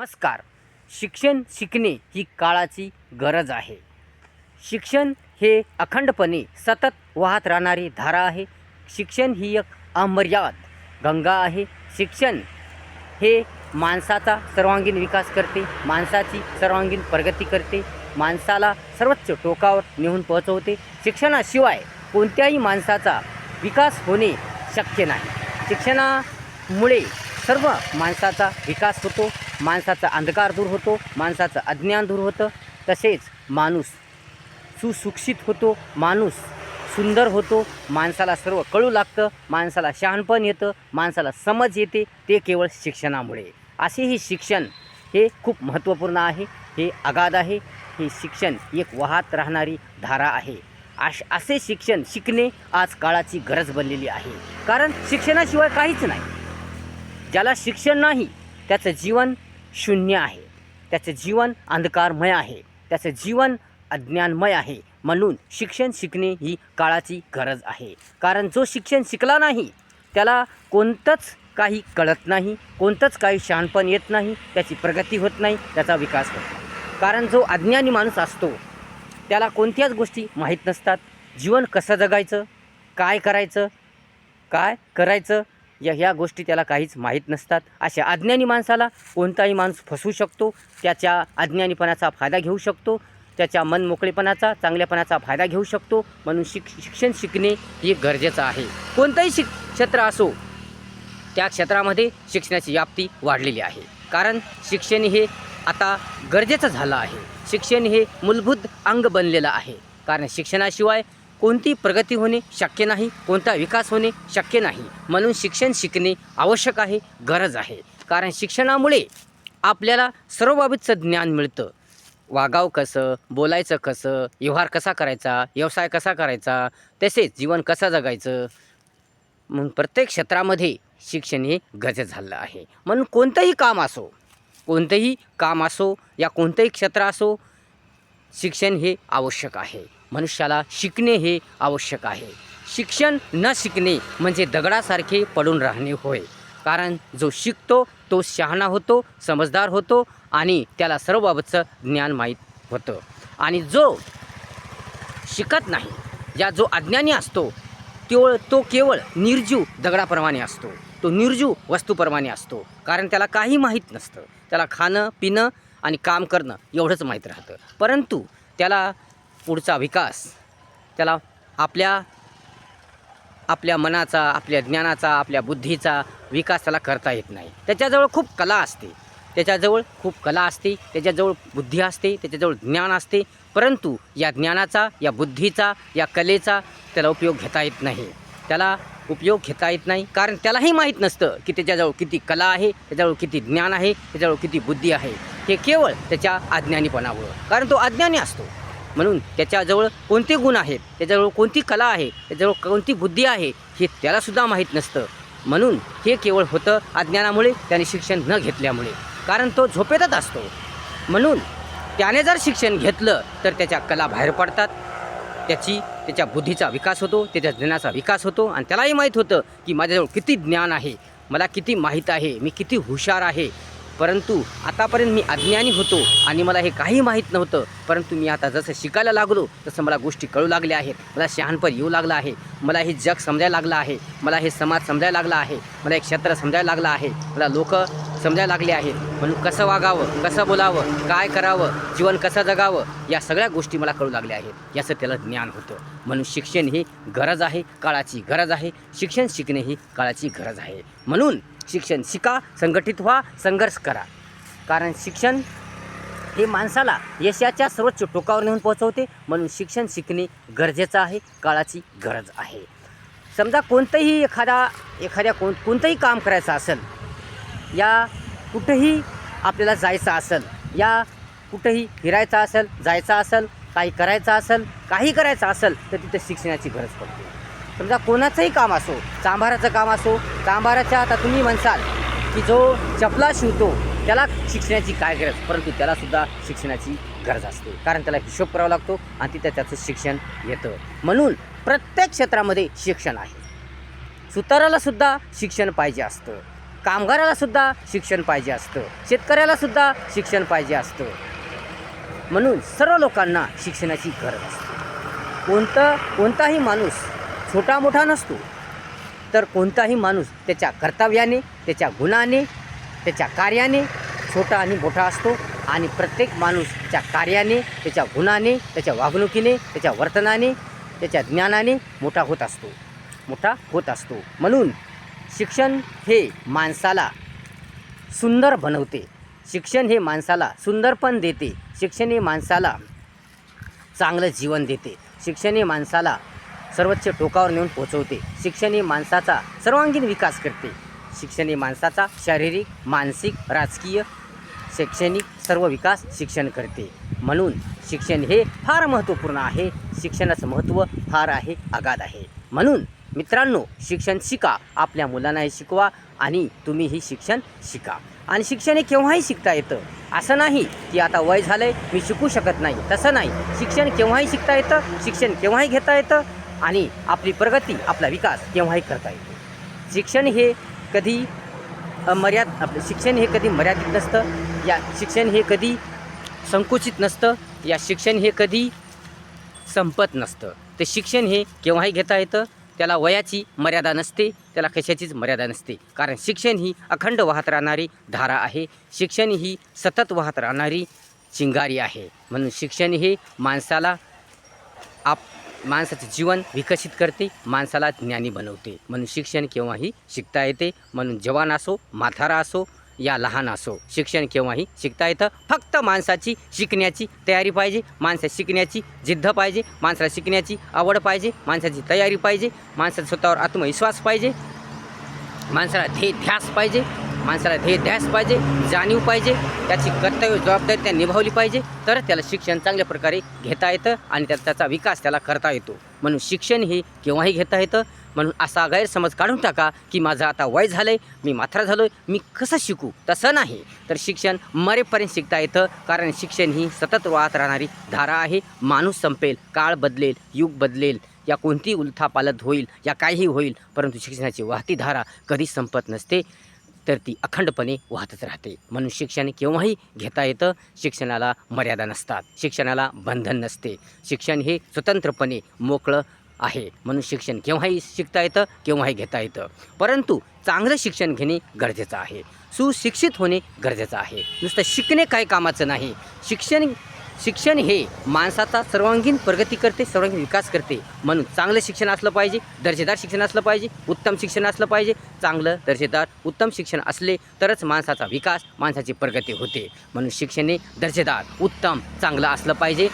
नमस्कार. शिक्षण शिकणे ही काळाची गरज आहे. शिक्षण हे अखंडपणे सतत वाहत राहणारी धारा आहे. शिक्षण ही एक अमर्याद गंगा आहे. शिक्षण हे माणसाचा सर्वांगीण विकास करते माणसाची सर्वांगीण प्रगती करते माणसाला सर्वोच्च टोकावर नेऊन पोहोचवते. शिक्षणाशिवाय कोणत्याही माणसाचा विकास होणे शक्य नाही. शिक्षणा मुळे सर्व माणसाचा विकास होतो माणसाचा अंधकार दूर होतो माणसाचं अज्ञान दूर होतं. तसेच माणूस सुशिक्षित होतो माणूस सुंदर होतो. माणसाला सर्व कळू लागतं माणसाला शहाणपण येतं माणसाला समज येते ते केवळ शिक्षणामुळे. असे हे शिक्षण हे खूप महत्त्वपूर्ण आहे हे अगाध आहे. हे शिक्षण एक वाहत राहणारी धारा आहे. अश असे शिक्षण शिकणे आज काळाची गरज बनलेली आहे. कारण शिक्षणाशिवाय काहीच नाही. ज्याला शिक्षण नाही त्याचं जीवन शून्य आहे. त्याचं जीवन अंधकारमय आहे. त्याचं जीवन अज्ञानमय आहे. म्हणून शिक्षण शिकणे ही काळाची गरज आहे. कारण जो शिक्षण शिकला नाही त्याला कोणतंच काही कळत नाही कोणतंच काही शहाणपण येत नाही त्याची प्रगती होत नाही त्याचा विकास होत नाही. कारण जो अज्ञानी माणूस असतो त्याला कोणत्याच गोष्टी माहीत नसतात. जीवन कसं जगायचं काय करायचं काय करायचं या ह्या गोष्टी त्याला काहीच माहीत नसतात. अशा अज्ञानी माणसाला कोणताही माणूस फसवू शकतो. त्याच्या अज्ञानीपणाचा फायदा घेऊ शकतो. त्याच्या मनमोकळेपणाचा चांगल्यापणाचा फायदा घेऊ शकतो. म्हणून शिक शिक्षण शिकणे हे गरजेचं आहे. कोणतंही शिक क्षेत्र असो त्या क्षेत्रामध्ये शिक्षणाची व्याप्ती वाढलेली आहे. कारण शिक्षण हे आता गरजेचं झालं आहे. शिक्षण हे मूलभूत अंग बनलेलं आहे. कारण शिक्षणाशिवाय कोणती प्रगती होणे शक्य नाही कोणता विकास होणे शक्य नाही. म्हणून शिक्षण शिकणे आवश्यक आहे गरज आहे. कारण शिक्षणामुळे आपल्याला सर्व बाबतचं ज्ञान मिळतं. वागाव कसं बोलायचं कसं व्यवहार कसा करायचा व्यवसाय कसा करायचा तसेच जीवन कसं जगायचं. म्हणून प्रत्येक क्षेत्रामध्ये शिक्षण हे गरजे झालं आहे. म्हणून कोणतंही काम असो कोणतंही काम असो या कोणतंही क्षेत्र असो शिक्षण हे आवश्यक आहे. मनुष्याला शिकणे हे आवश्यक आहे. शिक्षण न शिकणे म्हणजे दगडासारखे पडून राहणे होय. कारण जो शिकतो तो शहाणा होतो समजदार होतो आणि त्याला सर्व बाबतचं ज्ञान माहीत होतं. आणि जो शिकत नाही या जो अज्ञानी असतो केवळ तो केवळ निर्जीव दगडाप्रमाणे असतो. तो निर्जीव वस्तूप्रमाणे असतो. कारण त्याला काही माहीत नसतं. त्याला खाणं पिणं आणि काम करणं एवढंच माहीत राहतं. परंतु त्याला पुढचा विकास. त्याला आपल्या आपल्या मनाचा आपल्या ज्ञानाचा आपल्या बुद्धीचा विकास त्याला करता येत नाही. त्याच्याजवळ खूप कला असते. त्याच्याजवळ खूप कला असते त्याच्याजवळ बुद्धी असते त्याच्याजवळ ज्ञान असते परंतु या ज्ञानाचा या बुद्धीचा या कलेचा त्याला उपयोग घेता येत नाही. त्याला उपयोग घेता येत नाही कारण त्यालाही माहीत नसतं की त्याच्याजवळ किती कला आहे त्याच्याजवळ किती ज्ञान आहे त्याच्याजवळ किती बुद्धी आहे. हे केवळ त्याच्या अज्ञानीपणामुळं. कारण तो अज्ञानी असतो. म्हणून त्याच्याजवळ कोणते गुण आहेत त्याच्याजवळ कोणती कला आहे त्याच्याजवळ कोणती बुद्धी आहे हे त्यालासुद्धा माहीत नसतं. म्हणून हे केवळ होतं अज्ञानामुळे त्याने शिक्षण न घेतल्यामुळे. कारण तो झोपेतच असतो. म्हणून त्याने जर शिक्षण घेतलं तर त्याच्या कला बाहेर पडतात. त्याची त्याच्या बुद्धीचा विकास होतो त्याच्या ज्ञानाचा विकास होतो. आणि त्यालाही माहीत होतं की माझ्याजवळ किती ज्ञान आहे मला किती माहीत आहे मी किती हुशार आहे. परंतु आतापर्यंत मी अज्ञानी होतो आणि मला हे काही माहीत नव्हतं. परंतु मी आता जसं शिकायला लागलो तसं मला गोष्टी कळू लागल्या आहेत. मला शहाणपण येऊ लागलं आहे. मला हे जग समजायला लागलं आहे. मला हे समाज समजायला लागला आहे. मला एक क्षेत्र समजायला लागलं आहे. मला लोक समजायला लागले आहेत. म्हणून कसं वागावं कसं बोलावं काय करावं जीवन कसं जगावं या सगळ्या गोष्टी मला कळू लागल्या आहेत. याचं त्याला ज्ञान होतं. म्हणून शिक्षण ही गरज आहे काळाची गरज आहे. शिक्षण शिकणे ही काळाची गरज आहे. म्हणून शिक्षण. शिका संघटित व्हा संघर्ष करा. कारण शिक्षण हे माणसाला यशाच्या सर्वोच्च टोकावर नेऊन पोहोचवते. म्हणून शिक्षण शिकणे गरजेचं आहे काळाची गरज आहे. समजा कोणतंही एखादा एखाद्या कोण कोणतंही काम करायचं असेल या कुठंही आपल्याला जायचं असेल या कुठंही फिरायचं असेल जायचं असेल काही करायचं असेल काही करायचं असेल तर तिथे शिक्षणाची गरज पडते. समजा कोणाचंही काम असो चांभाराचं काम असो चांभाराच्या आता तुम्ही म्हणसाल की जो चपला शिवतो त्याला शिक्षणाची काय गरज? परंतु त्यालासुद्धा शिक्षणाची गरज असते. कारण त्याला हिशोब करावा लागतो आणि तिथं त्याचं शिक्षण येतं. म्हणून प्रत्येक क्षेत्रामध्ये शिक्षण आहे. सुतारालासुद्धा शिक्षण पाहिजे असतं. कामगारालासुद्धा शिक्षण पाहिजे असतं. शेतकऱ्यालासुद्धा शिक्षण पाहिजे असतं. म्हणून सर्व लोकांना शिक्षणाची गरज असते. कोणता कोणताही माणूस छोटा मोठा नसतो. तर कोणताही माणूस त्याच्या कर्तव्याने त्याच्या गुणाने त्याच्या कार्याने छोटा आणि मोठा असतो आणि प्रत्येक माणूस त्याच्या कार्याने त्याच्या गुणाने त्याच्या वागणुकीने त्याच्या वर्तनाने त्याच्या ज्ञानाने मोठा होत असतो. मोठा होत असतो. म्हणून शिक्षण हे माणसाला सुंदर बनवते. शिक्षण हे माणसाला सुंदरपण देते. शिक्षण हे माणसाला चांगलं जीवन देते. शिक्षण हे माणसाला सर्वोच्च टोकावर नेऊन पोहोचवते शिक्षण हे माणसाचा सर्वांगीण विकास करते. शिक्षण हे माणसाचा शारीरिक मानसिक राजकीय शैक्षणिक सर्व विकास शिक्षण करते. म्हणून शिक्षण हे फार महत्त्वपूर्ण आहे. शिक्षणाचं महत्त्व फार आहे अगाध आहे. म्हणून मित्रांनो शिक्षण शिका. आपल्या मुलांनाही शिकवा आणि तुम्हीही शिक्षण शिका. आणि शिक्षण हे केव्हाही शिकता येतं. असं नाही की आता वय झालं आहे मी शिकू शकत नाही. तसं नाही. शिक्षण केव्हाही शिकता येतं शिक्षण केव्हाही घेता येतं. आणि आपली प्रगती आपला विकास केव्हाही करता येतो शिक्षण हे कधी मर्याद आपलं शिक्षण हे कधी मर्यादित नसतं. या शिक्षण हे कधी संकुचित नसतं. या शिक्षण हे कधी संपत नसतं. ते शिक्षण हे केव्हाही घेता येतं. त्याला वयाची मर्यादा नसते. त्याला कशाचीच मर्यादा नसते. कारण शिक्षण ही अखंड वाहत राहणारी धारा आहे. शिक्षण ही सतत वाहत राहणारी चिंगारी आहे. म्हणून शिक्षण हे माणसाला आप माणसाचं जीवन विकसित करते माणसाला ज्ञानी बनवते. म्हणून शिक्षण केव्हाही शिकता येते म्हणून जवान असो म्हातारा असो या लहान असो. शिक्षण केव्हाही शिकता येतं. फक्त माणसाची शिकण्याची तयारी पाहिजे माणसा शिकण्याची जिद्द पाहिजे माणसाला शिकण्याची आवड पाहिजे माणसाची तयारी पाहिजे माणसाचा स्वतःवर आत्मविश्वास पाहिजे माणसाला ध्ये ध्यास पाहिजे. माणसाला ध्येय ध्यास पाहिजे जाणीव पाहिजे त्याची कर्तव्य जबाबदारी त्या निभावली पाहिजे तर त्याला शिक्षण चांगल्या प्रकारे घेता येतं आणि त्या त्याचा विकास त्याला करता येतो. म्हणून शिक्षण हे केव्हाही घेता येतं? म्हणून असा गैरसमज काढून टाका की माझं आता वय झालं आहे मी माथरा झालो आहे मी कसं शिकू? तसं नाही. तर शिक्षण मरेपर्यंत शिकता येतं कारण शिक्षण ही सतत वाहत राहणारी धारा आहे. माणूस संपेल काळ बदलेल युग बदलेल या कोणती उलथापालत होईल या काहीही होईल परंतु शिक्षणाची वाहती धारा कधीच संपत नसते. तर ती अखंडपणे वाहतच राहते. म्हणून शिक्षण केव्हाही घेता येतं शिक्षणाला मर्यादा नसतात. शिक्षणाला बंधन नसते. शिक्षण हे स्वतंत्रपणे मोकळं आहे. म्हणून शिक्षण केव्हाही शिकता येतं केव्हाही घेता येतं. परंतु चांगलं शिक्षण घेणे गरजेचं आहे. सुशिक्षित होणे गरजेचं आहे. नुसतं शिकणे काही कामाचं नाही. शिक्षण शिक्षण हे माणसाचा सर्वांगीण प्रगती करते सर्वांगीण विकास करते. म्हणून चांगलं शिक्षण असलं पाहिजे दर्जेदार शिक्षण असलं पाहिजे उत्तम शिक्षण असलं पाहिजे. चांगलं दर्जेदार उत्तम शिक्षण असले तरच माणसाचा विकास माणसाची प्रगती होते. म्हणून शिक्षण हे दर्जेदार उत्तम चांगलं असलं पाहिजे.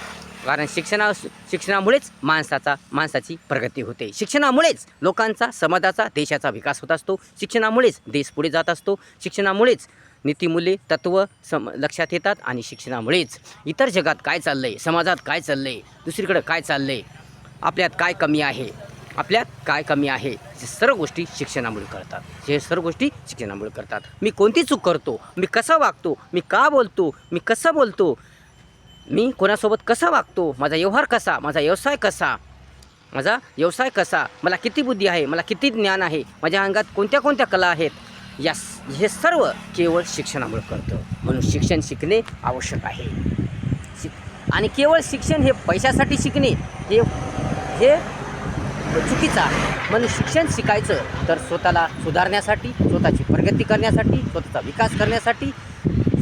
कारण शिक्षणा शिक्षणामुळेच माणसाचा माणसाची प्रगती होते. शिक्षणामुळेच लोकांचा समाजाचा देशाचा विकास होत असतो. शिक्षणामुळेच देश पुढे जात असतो. शिक्षणामुळेच नीतिमूल्ये तत्त्व सम लक्षात येतात आणि शिक्षणामुळेच. इतर जगात काय चाललं आहे समाजात काय चाललं आहे दुसरीकडं काय चाललं आहे आपल्यात काय कमी आहे? आपल्यात काय कमी आहे? हे सर्व गोष्टी शिक्षणामुळे करतात हे सर्व गोष्टी शिक्षणामुळे करतात मी कोणती चूक करतो? मी कसा वागतो? मी का बोलतो? मी कसं बोलतो? मी कोणासोबत कसा वागतो? माझा व्यवहार कसा? माझा व्यवसाय कसा? माझा व्यवसाय कसा? मला किती बुद्धी आहे? मला किती ज्ञान आहे? माझ्या अंगात कोणत्या कोणत्या कला आहेत? या हे सर्व केवळ शिक्षणामुळे करतं म्हणून शिक्षण शिकणे आवश्यक आहे. शिक आणि केवळ शिक्षण हे पैशासाठी शिकणे हे हे चुकीचं आहे. म्हणून शिक्षण शिकायचं तर स्वतःला सुधारण्यासाठी स्वतःची प्रगती करण्यासाठी स्वतःचा विकास करण्यासाठी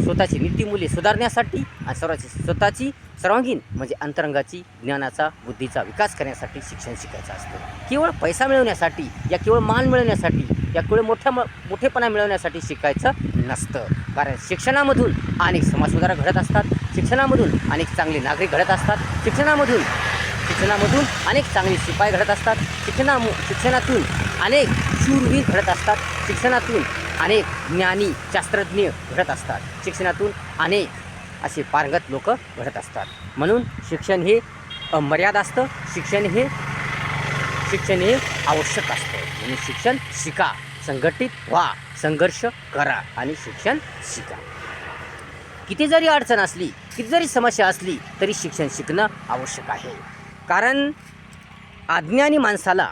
स्वतःची नीतीमूल्ये सुधारण्यासाठी आणि सर्वाची स्वतःची सर्वांगीण म्हणजे अंतरंगाची ज्ञानाचा बुद्धीचा विकास करण्यासाठी शिक्षण शिकायचं असतं. केवळ पैसा मिळवण्यासाठी या केवळ मान मिळवण्यासाठी याकडे मोठ्या म मोठेपणा मिळवण्यासाठी शिकायचं नसतं. कारण शिक्षणामधून अनेक समाजसुधारक घडत असतात शिक्षणामधून अनेक चांगले नागरिक घडत असतात शिक्षणामधून शिक्षणामधून अनेक चांगले शिपाई घडत असतात शिक्षणा शिक्षणातून अनेक शूरवीर घडत असतात शिक्षणातून अनेक ज्ञानी शास्त्रज्ञ घडत असतात शिक्षणातून अनेक असे पारंगत लोक घडत असतात. म्हणून शिक्षण हे मर्याद असतं शिक्षण हे शिक्षण हे आवश्यक असतं. आणि शिक्षण शिका. संघटित व्हा. संघर्ष करा आणि शिक्षण शिका. किती जरी अडचण असली किती जरी समस्या असली तरी शिक्षण शिकणं आवश्यक आहे. कारण अज्ञानी माणसाला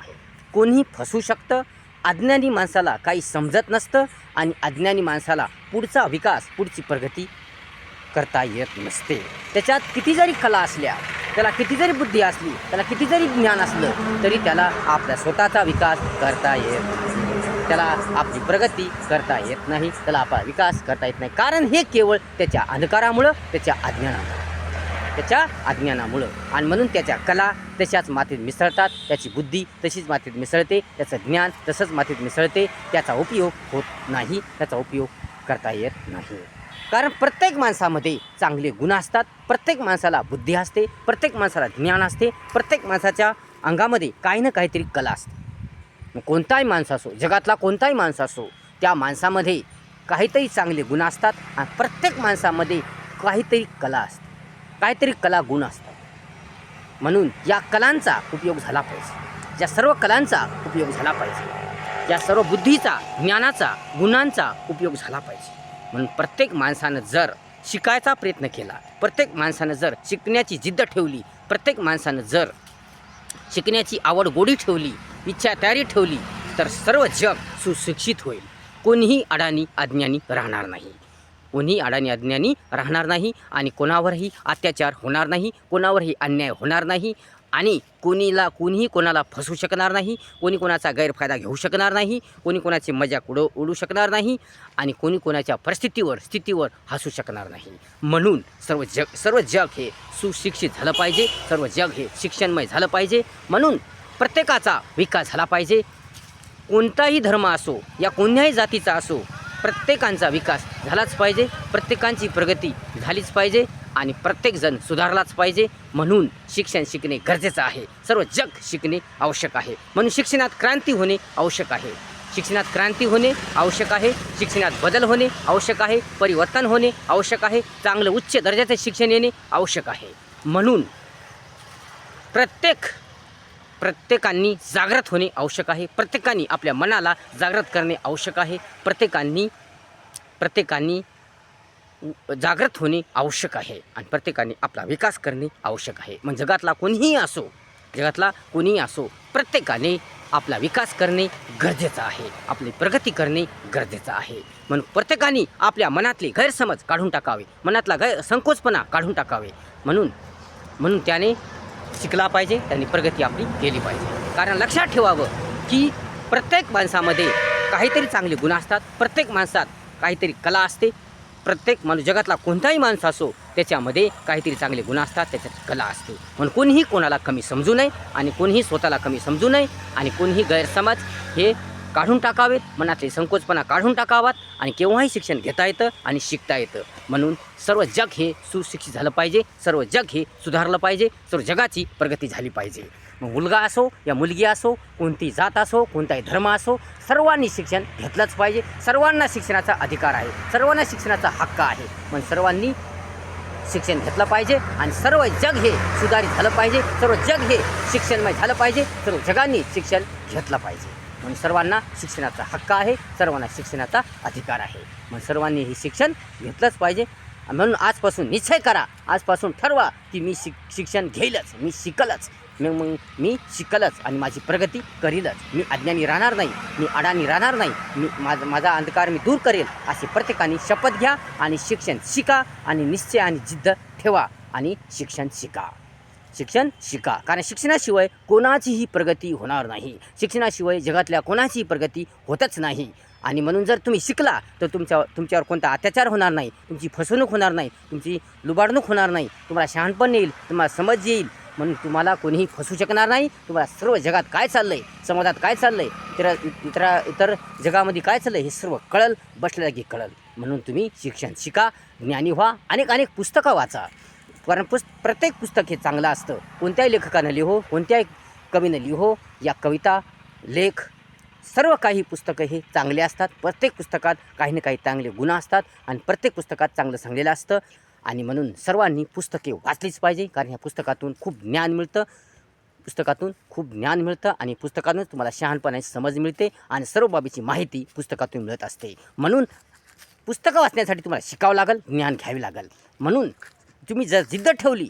कोणीही फसवू शकतं अज्ञानी माणसाला काही समजत नसतं आणि अज्ञानी माणसाला पुढचा विकास पुढची प्रगती करता येत नसते. त्याच्यात किती जरी कला असल्या त्याला किती जरी बुद्धी असली त्याला किती जरी ज्ञान असलं तरी त्याला आपल्या स्वतःचा विकास करता येत नाही. त्याला आपली प्रगती करता येत नाही त्याला आपला विकास करता येत नाही. कारण हे केवळ त्याच्या अंधकारामुळं त्याच्या अज्ञानामुळं. त्याच्या अज्ञानामुळं. आणि म्हणून त्याच्या कला तशाच मातीत मिसळतात त्याची बुद्धी तशीच मातीत मिसळते त्याचं ज्ञान तसंच मातीत मिसळते त्याचा उपयोग होत नाही त्याचा उपयोग करता येत नाही. कारण प्रत्येक माणसामध्ये चांगले गुण असतात प्रत्येक माणसाला बुद्धी असते प्रत्येक माणसाला ज्ञान असते प्रत्येक माणसाच्या अंगामध्ये काही ना काहीतरी कला असते. कोणताही माणूस असो जगातला कोणताही माणूस असो त्या माणसामध्ये काहीतरी चांगले गुण असतात आणि प्रत्येक माणसामध्ये काहीतरी कला असते. काहीतरी कला गुण असतात. म्हणून या कलांचा उपयोग झाला पाहिजे. या सर्व कलांचा उपयोग झाला पाहिजे. या सर्व बुद्धीचा ज्ञानाचा गुणांचा उपयोग झाला पाहिजे. म्हणून प्रत्येक माणसानं जर शिकायचा प्रयत्न केला प्रत्येक माणसानं जर शिकण्याची जिद्द ठेवली प्रत्येक माणसानं जर शिकण्याची आवड गोडी ठेवली इच्छा तयारी ठेवली तर सर्व जग सुशिक्षित होईल. कोणीही अडाणी अज्ञानी राहणार नाही. कोणीही अडाणी अज्ञानी राहणार नाही आणि कोणावरही अत्याचार होणार नाही कोणावरही अन्याय होणार नाही. आणि कोणीला कोणीही कोणाला फसवू शकणार नाही कोणी कोणाचा गैरफायदा घेऊ शकणार नाही कोणी कोणाची मजाक उडव उडू शकणार नाही आणि कोणी कोणाच्या परिस्थितीवर स्थितीवर हसू शकणार नाही. म्हणून सर्व जग सर्व जग हे सुशिक्षित झालं पाहिजे सर्व जग हे शिक्षणमय झालं पाहिजे. म्हणून प्रत्येकाचा विकास झाला पाहिजे. कोणताही धर्म असो या कोणत्याही जातीचा असो प्रत्येकांचा विकास झालाच पाहिजे प्रत्येकांची प्रगती झालीच पाहिजे. आणि प्रत्येकजण सुधारलाच पाहिजे म्हणून शिक्षण शिकणे गरजेचं आहे. सर्व जग शिकणे आवश्यक आहे. म्हणून शिक्षणात क्रांती होणे आवश्यक आहे. शिक्षणात क्रांती होणे आवश्यक आहे. शिक्षणात बदल होणे आवश्यक आहे. परिवर्तन होणे आवश्यक आहे. चांगलं उच्च दर्जाचं शिक्षण येणे आवश्यक आहे. म्हणून प्रत्येक प्रत्येकांनी जागृत होणे आवश्यक आहे. प्रत्येकाने आपल्या मनाला जागृत करणे आवश्यक आहे. प्रत्येकांनी प्रत्येकांनी जागृत होणे आवश्यक आहे आणि प्रत्येकाने आपला विकास करणे आवश्यक आहे. मग जगातला कोणीही असो जगातला कोणीही असो प्रत्येकाने आपला विकास करणे गरजेचं आहे. आपली प्रगती करणे गरजेचं आहे. म्हणून प्रत्येकाने आपल्या मनातले गैरसमज काढून टाकावे. मनातला गैर संकोचपणा काढून टाकावे. म्हणून म्हणून त्याने शिकला पाहिजे त्यांनी प्रगती आपली केली पाहिजे. कारण लक्षात ठेवावं की प्रत्येक माणसामध्ये काहीतरी चांगले गुण असतात प्रत्येक माणसात काहीतरी कला असते प्रत्येक माणूस जगातला कोणताही माणूस असो त्याच्यामध्ये काहीतरी चांगले गुण असतात त्याच्यात कला असते. म्हणून कोणीही कोणाला कमी समजू नये आणि कोणीही स्वतःला कमी समजू नये आणि कोणीही गैरसमज हे काढून टाकावेत मनातले संकोचपणा काढून टाकावात आणि केव्हाही शिक्षण घेता येतं आणि शिकता येतं. म्हणून सर्व जग हे सुशिक्षित झालं पाहिजे सर्व जग हे सुधारलं पाहिजे सर्व जगाची प्रगती झाली पाहिजे. मुलगा असो या मुलगी असो कोणती जात असो कोणताही धर्म असो सर्वांनी शिक्षण घेतलंच पाहिजे. सर्वांना शिक्षणाचा अधिकार आहे. सर्वांना शिक्षणाचा हक्क आहे. पण सर्वांनी शिक्षण घेतलं पाहिजे आणि सर्व जग हे सुधारित झालं पाहिजे. सर्व जग हे शिक्षणमय झालं पाहिजे. सर्व जगांनी शिक्षण घेतलं पाहिजे. म्हणून सर्वांना शिक्षणाचा हक्क आहे. सर्वांना शिक्षणाचा अधिकार आहे. मग सर्वांनी हे शिक्षण घेतलंच पाहिजे. म्हणून आजपासून निश्चय करा. आजपासून ठरवा की मी शिक शिक्षण घेईलच. मी शिकलच. मग मग मी शिकलच आणि माझी प्रगती करीलच. मी अज्ञानी राहणार नाही मी अडाणी राहणार नाही मी माझा माझा अंधकार मी दूर करेल असे प्रत्येकाने शपथ घ्या आणि शिक्षण शिका आणि निश्चय आणि जिद्द ठेवा आणि शिक्षण शिका. शिक्षण शिका. कारण शिक्षणाशिवाय कोणाचीही प्रगती होणार नाही. शिक्षणाशिवाय जगातल्या कोणाचीही प्रगती होतच नाही. आणि म्हणून जर तुम्ही शिकला तर तुमच्या तुमच्यावर कोणता अत्याचार होणार नाही तुमची फसवणूक होणार नाही तुमची लुबाडणूक होणार नाही तुम्हाला शहाणपण येईल तुम्हाला समज येईल म्हणून तुम्हाला कोणीही फसू शकणार नाही. तुम्हाला सर्व जगात काय चाललं आहे समाजात काय चाललं आहे इतर इतर इतर जगामध्ये काय चाललं आहे हे सर्व कळल बसल्या की कळल. म्हणून तुम्ही शिक्षण शिका ज्ञानी व्हा अनेक अनेक पुस्तकं वाचा. कारण पुस्त प्रत्येक पुस्तक हे चांगलं असतं. कोणत्याही लेखकानं लिहो कोणत्याही कवीनं लिहो या कविता लेख सर्व काही पुस्तकं हे चांगले असतात. प्रत्येक पुस्तकात काही ना काही चांगले गुण असतात आणि प्रत्येक पुस्तकात चांगलं सांगलेलं असतं. आणि म्हणून सर्वांनी पुस्तके वाचलीच पाहिजे कारण ह्या पुस्तकातून खूप ज्ञान मिळतं. पुस्तकातून खूप ज्ञान मिळतं आणि पुस्तकातून तुम्हाला शहाणपणाची समज मिळते आणि सर्व बाबीची माहिती पुस्तकातून मिळत असते. म्हणून पुस्तकं वाचण्यासाठी तुम्हाला शिकावं लागेल ज्ञान घ्यावी लागेल. म्हणून तुम्ही जर जिद्द ठेवली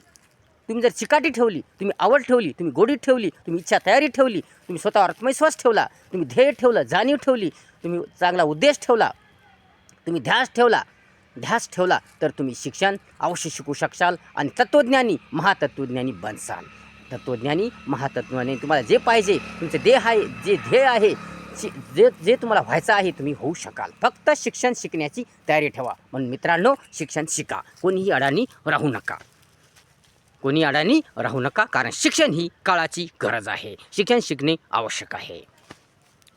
तुम्ही जर चिकाटी ठेवली तुम्ही आवड ठेवली तुम्ही गोडी ठेवली तुम्ही इच्छा तयारी ठेवली तुम्ही स्वतःवर आत्मविश्वास ठेवला तुम्ही ध्येय ठेवलं जाणीव ठेवली तुम्ही चांगला उद्देश ठेवला तुम्ही ध्यास ठेवला ध्यास ठेवला तर तुम्ही शिक्षण अवश्य शिकू शकशाल आणि तत्त्वज्ञानी महातत्त्वज्ञानी बनसाल. तत्त्वज्ञानी महातत्त्वज्ञानी तुम्हाला जे पाहिजे तुमचं देह आहे जे ध्येय आहे जे जे तुम्हाला व्हायचं आहे तुम्ही होऊ शकाल. फक्त शिक्षण शिकण्याची तयारी ठेवा. म्हणून मित्रांनो शिक्षण शिका. कोणीही अडाणी राहू नका. कोणी अडाणी राहू नका कारण शिक्षण ही काळाची गरज आहे. शिक्षण शिकणे आवश्यक आहे.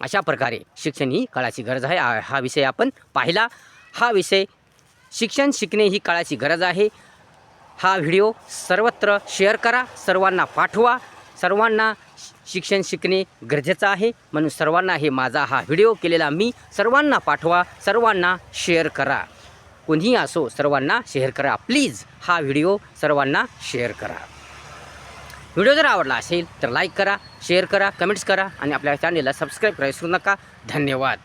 अशा प्रकारे शिक्षण ही काळाची गरज आहे. हा विषय आपण पाहिला. हा विषय शिक्षण शिकणे ही काळाची गरज आहे. हा व्हिडिओ सर्वत्र शेअर करा सर्वांना पाठवा. सर्वांना शिक्षण शिकणे गरजेचं आहे. म्हणून सर्वांना हे माझा हा व्हिडिओ केलेला मी. सर्वांना पाठवा सर्वांना शेअर करा. कोणीही असो सर्वांना शेअर करा. प्लीज हा व्हिडिओ सर्वांना शेअर करा. व्हिडिओ जर आवडला असेल तर लाईक करा शेअर करा कमेंट्स करा आणि आपल्या चॅनेलला सबस्क्राईब करायला विसरू नका. धन्यवाद.